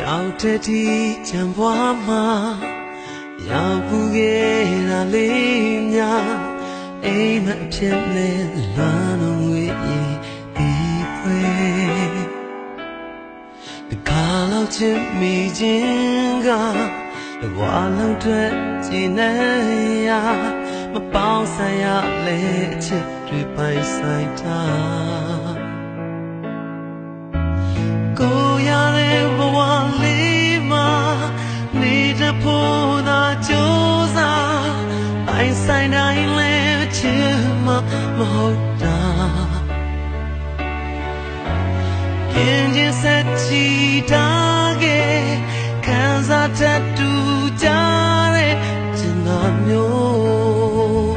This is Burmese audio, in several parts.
ရောက်တဲ့ဒီချံပွားမှာရောက်ဘူးခဲ့တာလေးများအိမ်မအဖြစ်နဲ့လွမ်းလို့ငွေရင်ဒီဖွဲဒီကားလောက်ချစ်မိခြင်းကတဘွားလုံးအတွက်ကျင်းနေရမပေါင်းဆိုင်ရလေအချစ်တွေပိုင်ဆိုင်တာကိုရတဲ့ဘဝလေးမှာ နေတဲ့ဖို့သာကြိုးစားအိုင်ဆိုင်တိုင်းလဲချင်မမဟုတ်တာပြင်းချင်းဆက်ချီတာကခံစားတတ်တူကြတဲ့ကျင်နာမျိုး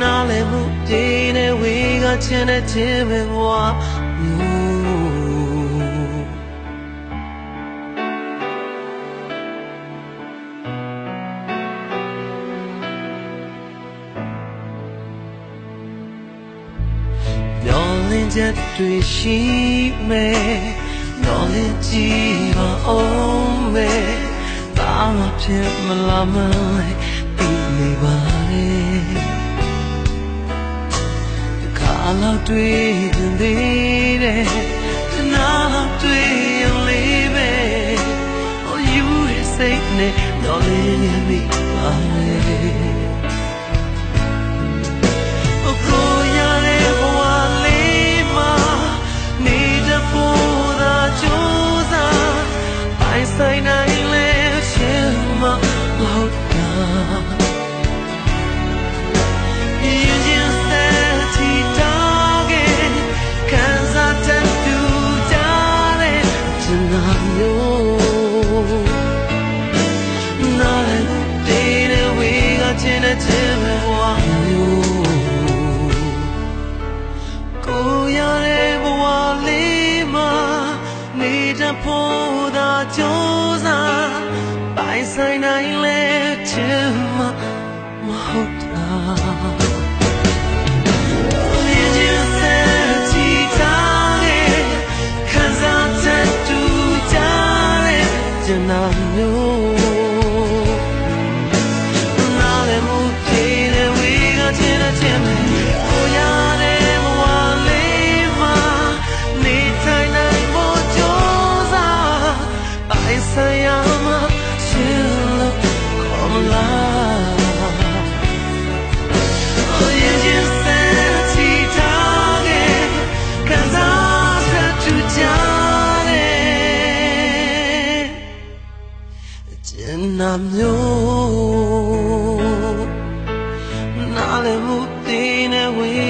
နားလ ချက်တွေရှိမယ်မျောလင်းကြည့်ပါအောင်မယ်ဘာမှဖြစ်မလာမလဲပြီးနေပါလေဒီခါလောက်တွေ့ရင်သေးတယ်တနာလောက်တွေ့ရင်လေးပဲ Oh you say နဲ့မျောလင်းမိပါလေ ပိုင်ဆိုင်နိုင်လဲရှင်မဟုတ်တာရင်ချင်းဆက်ချီတာကခံစားတတ်သူကြတဲ့ကျန်တာမျိုးနားလည်းတေးတဲ့ဝေးကချင်တဲ့ချင်ပဲဘဝမျိုးကိုရတဲ့ဘဝလေးမှာနေတဖို့သာကြိုးစားပိုင် ဆိုင်နိုင်လဲချင်မမဟုတ်တာ မျိုးနားလည်းမှုသေးနေဝေး